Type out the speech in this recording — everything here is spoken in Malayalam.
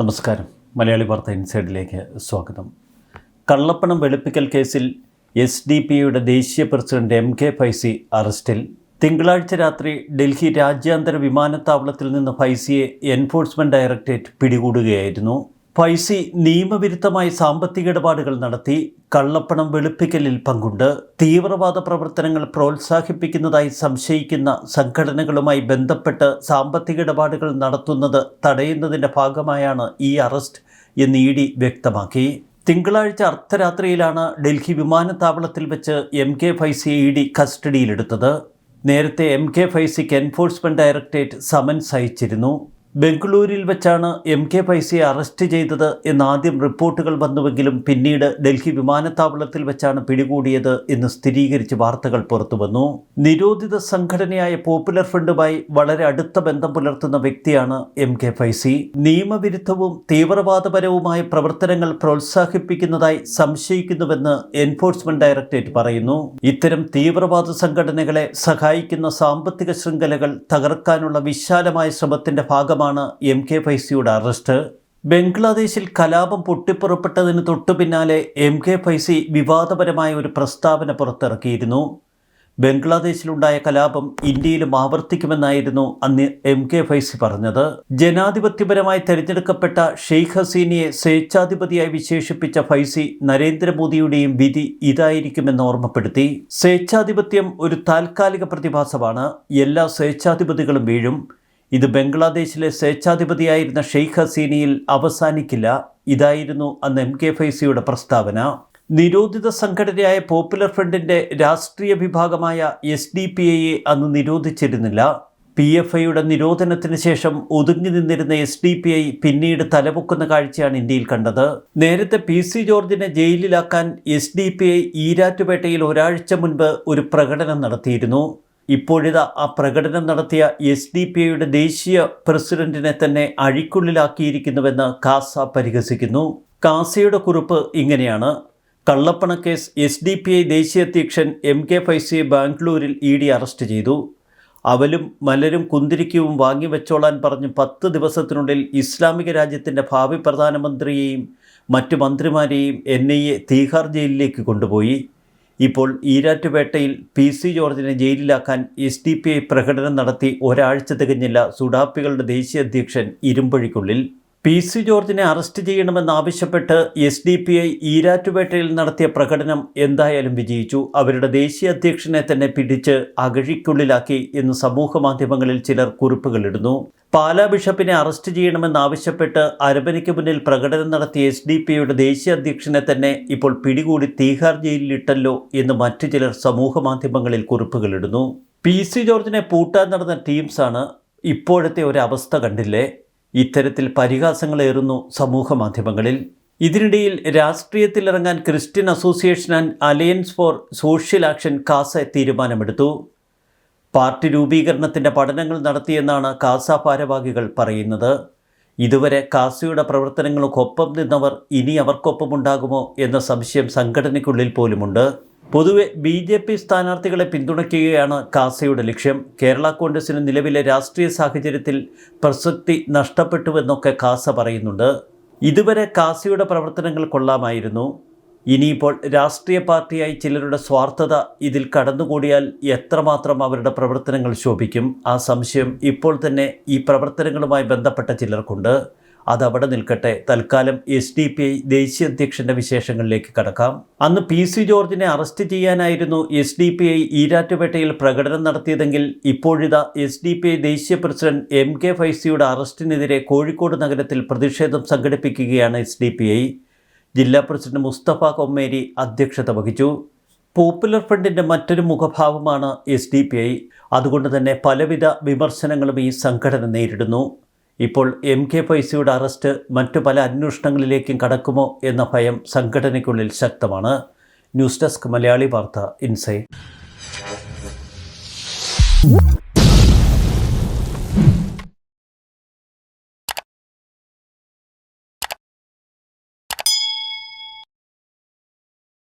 നമസ്കാരം. മലയാളി വാർത്ത ഇൻസൈഡിലേക്ക് സ്വാഗതം. കള്ളപ്പണം വെളുപ്പിക്കൽ കേസിൽ എസ് ഡി പി യുടെ ദേശീയ പ്രസിഡന്റ് എം കെ ഫൈസി അറസ്റ്റിൽ തിങ്കളാഴ്ച രാത്രി ഡൽഹി രാജ്യാന്തര വിമാനത്താവളത്തിൽ നിന്ന് ഫൈസിയെ എൻഫോഴ്സ്മെന്റ് ഡയറക്ടറേറ്റ് പിടികൂടുകയായിരുന്നു. ഫൈസി നിയമവിരുദ്ധമായി സാമ്പത്തിക ഇടപാടുകൾ നടത്തി കള്ളപ്പണം വെളുപ്പിക്കലിൽ പങ്കുണ്ട്. തീവ്രവാദ പ്രവർത്തനങ്ങൾ പ്രോത്സാഹിപ്പിക്കുന്നതായി സംശയിക്കുന്ന സംഘടനകളുമായി ബന്ധപ്പെട്ട് സാമ്പത്തിക ഇടപാടുകൾ നടത്തുന്നത് തടയുന്നതിന്റെ ഭാഗമായാണ് ഈ അറസ്റ്റ് എന്ന് ഇ ഡി വ്യക്തമാക്കി. തിങ്കളാഴ്ച അർദ്ധരാത്രിയിലാണ് ഡൽഹി വിമാനത്താവളത്തിൽ വെച്ച് എം കെ ഫൈസിയെ ഇ ഡി കസ്റ്റഡിയിലെടുത്തത്. നേരത്തെ എം കെ ഫൈസിക്ക് എൻഫോഴ്സ്മെന്റ് ഡയറക്ടറേറ്റ് സമൻസ് അയച്ചിരുന്നു. ബംഗളൂരിൽ വെച്ചാണ് എം കെ പൈസയെ അറസ്റ്റ് ചെയ്തത് എന്ന് ആദ്യം റിപ്പോർട്ടുകൾ വന്നുവെങ്കിലും പിന്നീട് ഡൽഹി വിമാനത്താവളത്തിൽ വെച്ചാണ് പിടികൂടിയത് എന്ന് സ്ഥിരീകരിച്ച് വാർത്തകൾ പുറത്തുവന്നു നിരോധിത സംഘടനയായ പോപ്പുലർ ഫ്രണ്ടുമായി വളരെ അടുത്ത ബന്ധം പുലർത്തുന്ന വ്യക്തിയാണ് എം കെ ഫൈസി. നിയമവിരുദ്ധവും തീവ്രവാദപരവുമായ പ്രവർത്തനങ്ങൾ പ്രോത്സാഹിപ്പിക്കുന്നതായി സംശയിക്കുന്നുവെന്ന് എൻഫോഴ്സ്മെന്റ് ഡയറക്ടറേറ്റ് പറയുന്നു. ഇത്തരം തീവ്രവാദ സംഘടനകളെ സഹായിക്കുന്ന സാമ്പത്തിക ശൃംഖലകൾ തകർക്കാനുള്ള വിശാലമായ ശ്രമത്തിന്റെ ഭാഗമാണ് എം കെ ഫൈസിയുടെ അറസ്റ്റ്. ബംഗ്ലാദേശിൽ കലാപം പൊട്ടിപ്പുറപ്പെട്ടതിന് തൊട്ടു പിന്നാലെ എം കെ ഫൈസി വിവാദപരമായ ഒരു പ്രസ്താവന പുറത്തിറക്കിയിരുന്നു. ബംഗ്ലാദേശിലുണ്ടായ കലാപം ഇന്ത്യയിലും ആവർത്തിക്കുമെന്നായിരുന്നു അന്ന് എം കെ ഫൈസി പറഞ്ഞത്. ജനാധിപത്യപരമായി തെരഞ്ഞെടുക്കപ്പെട്ട ഷെയ്ഖ് ഹസീനയെ സ്വേച്ഛാധിപതിയായി വിശേഷിപ്പിച്ച ഫൈസി നരേന്ദ്രമോദിയുടെയും വിധി ഇതായിരിക്കുമെന്ന് ഓർമ്മപ്പെടുത്തി. സ്വേച്ഛാധിപത്യം ഒരു താൽക്കാലിക പ്രതിഭാസമാണ്. എല്ലാ സ്വേച്ഛാധിപതികളും വീഴും. ഇത് ബംഗ്ലാദേശിലെ സ്വേച്ഛാധിപതിയായിരുന്ന ഷെയ്ഖ് ഹസീനയിൽ അവസാനിക്കില്ല. ഇതായിരുന്നു അന്ന് എം കെ ഫൈസിയുടെ പ്രസ്താവന. നിരോധിത സംഘടനയായ പോപ്പുലർ ഫ്രണ്ടിന്റെ രാഷ്ട്രീയ വിഭാഗമായ എസ് ഡി പി ഐയെ അന്ന് നിരോധിച്ചിരുന്നില്ല. പി എഫ് ഐയുടെ നിരോധനത്തിന് ശേഷം ഒതുങ്ങി നിന്നിരുന്ന എസ് ഡി പി ഐ പിന്നീട് തലപൊക്കുന്ന കാഴ്ചയാണ് ഇന്ത്യയിൽ കണ്ടത്. നേരത്തെ പി സി ജോർജിനെ ജയിലിലാക്കാൻ എസ് ഡി പി ഐ ഈരാറ്റുപേട്ടയിൽ ഒരാഴ്ച മുൻപ് ഒരു പ്രകടനം നടത്തിയിരുന്നു. ഇപ്പോഴിതാ ആ പ്രകടനം നടത്തിയ എസ് ഡി പി ഐയുടെ ദേശീയ പ്രസിഡന്റിനെ തന്നെ അഴിക്കുള്ളിലാക്കിയിരിക്കുന്നുവെന്ന് കാസ പരിഹസിക്കുന്നു. കാസയുടെ കുറിപ്പ് ഇങ്ങനെയാണ്. കള്ളപ്പണക്കേസ് എസ് ഡി പി ഐ ദേശീയ അധ്യക്ഷൻ എം കെ ഫൈസിയെ ബാംഗ്ലൂരിൽ ഇ ഡി അറസ്റ്റ് ചെയ്തു. അവലും മലരും കുന്തിരിക്കവും വാങ്ങിവെച്ചോളാൻ പറഞ്ഞ് പത്ത് ദിവസത്തിനുള്ളിൽ ഇസ്ലാമിക രാജ്യത്തിന്റെ ഭാവി പ്രധാനമന്ത്രിയെയും മറ്റു മന്ത്രിമാരെയും എൻ ഐ എ തീഹാർ ജയിലിലേക്ക് കൊണ്ടുപോയി. ഇപ്പോൾ ഈരാറ്റുപേട്ടയിൽ പി സി ജോർജിനെ ജയിലിലാക്കാൻ എസ് ഡി പി ഐ പ്രകടനം നടത്തി ഒരാഴ്ച തികഞ്ഞില്ല സുഡാപ്പികളുടെ ദേശീയ അധ്യക്ഷൻ ഇരുമ്പഴിക്കുള്ളിൽ. പി സി ജോർജിനെ അറസ്റ്റ് ചെയ്യണമെന്നാവശ്യപ്പെട്ട് എസ് ഡി പി ഐ ഈരാറ്റുപേട്ടയിൽ നടത്തിയ പ്രകടനം എന്തായാലും വിജയിച്ചു. അവരുടെ ദേശീയ അധ്യക്ഷനെ തന്നെ പിടിച്ച് അകഴിക്കുള്ളിലാക്കി എന്ന് സമൂഹ മാധ്യമങ്ങളിൽ ചിലർ കുറിപ്പുകളിടുന്നു. പാലാ ബിഷപ്പിനെ അറസ്റ്റ് ചെയ്യണമെന്നാവശ്യപ്പെട്ട് അരമനയ്ക്ക് മുന്നിൽ പ്രകടനം നടത്തിയ എസ് ഡി പി ഐയുടെ ദേശീയ അധ്യക്ഷനെ തന്നെ ഇപ്പോൾ പിടികൂടി തീഹാർ ജയിലിലിട്ടല്ലോ എന്ന് മറ്റു ചിലർ സമൂഹ മാധ്യമങ്ങളിൽ കുറിപ്പുകളിടുന്നു. പി സി ജോർജിനെ പൂട്ടാൻ നടന്ന ടീംസാണ് ഇപ്പോഴത്തെ ഒരവസ്ഥ കണ്ടില്ലേ? ഇത്തരത്തിൽ പരിഹാസങ്ങളേറുന്നു സമൂഹ മാധ്യമങ്ങളിൽ. ഇതിനിടയിൽ രാഷ്ട്രീയത്തിലിറങ്ങാൻ Christian association and alliance for social action CASA തീരുമാനമെടുത്തു. പാർട്ടി രൂപീകരണത്തിന്റെ പഠനങ്ങൾ നടത്തിയെന്നാണ് കാസ ഭാരവാഹികൾ പറയുന്നത്. ഇതുവരെ കാസയുടെ പ്രവർത്തനങ്ങൾക്കൊപ്പം നിന്നവർ ഇനി അവർക്കൊപ്പമുണ്ടാകുമോ എന്ന സംശയം സംഘടനയ്ക്കുള്ളിൽ പോലുമുണ്ട്. പൊതുവെ ബി ജെ പി സ്ഥാനാർത്ഥികളെ പിന്തുണയ്ക്കുകയാണ് കാസയുടെ ലക്ഷ്യം. കേരള കോൺഗ്രസിന് നിലവിലെ രാഷ്ട്രീയ സാഹചര്യത്തിൽ പ്രസക്തി നഷ്ടപ്പെട്ടുവെന്നൊക്കെ കാസ പറയുന്നുണ്ട്. ഇതുവരെ കാസയുടെ പ്രവർത്തനങ്ങൾ കൊള്ളാമായിരുന്നു. ഇനിയിപ്പോൾ രാഷ്ട്രീയ പാർട്ടിയായി ചിലരുടെ സ്വാർത്ഥത ഇതിൽ കടന്നുകൂടിയാൽ എത്രമാത്രം അവരുടെ പ്രവർത്തനങ്ങൾ ശോഭിക്കും? ആ സംശയം ഇപ്പോൾ തന്നെ ഈ പ്രവർത്തനങ്ങളുമായി ബന്ധപ്പെട്ട ചിലർക്കുണ്ട്. അതവിടെ നിൽക്കട്ടെ. തൽക്കാലം എസ് ഡി പി ഐ ദേശീയ അധ്യക്ഷന്റെ വിശേഷങ്ങളിലേക്ക് കടക്കാം. അന്ന് പി സി ജോർജിനെ അറസ്റ്റ് ചെയ്യാനായിരുന്നു എസ് ഡി പി ഐ ഈരാറ്റുപേട്ടയിൽ പ്രകടനം നടത്തിയതെങ്കിൽ ഇപ്പോഴിതാ എസ് ഡി പി ഐ ദേശീയ പ്രസിഡന്റ് എം കെ ഫൈസിയുടെ അറസ്റ്റിനെതിരെ കോഴിക്കോട് നഗരത്തിൽ പ്രതിഷേധം സംഘടിപ്പിക്കുകയാണ് എസ് ഡി പി ഐ ജില്ലാ പ്രസിഡന്റ് മുസ്തഫ കൊമ്മേരി അധ്യക്ഷത വഹിച്ചു. പോപ്പുലർ ഫ്രണ്ടിന്റെ മറ്റൊരു മുഖഭാവമാണ് എസ് ഡി പി ഐ അതുകൊണ്ട് തന്നെ പലവിധ വിമർശനങ്ങളും ഈ സംഘടന നേരിടുന്നു. ഇപ്പോൾ എം കെ പൈസയുടെ അറസ്റ്റ് മറ്റു പല അന്വേഷണങ്ങളിലേക്കും കടക്കുമോ എന്ന ഭയം സംഘടനയ്ക്കുള്ളിൽ ശക്തമാണ്. ന്യൂസ് ഡെസ്ക് മലയാളി വാർത്ത ഇൻസൈറ്റ്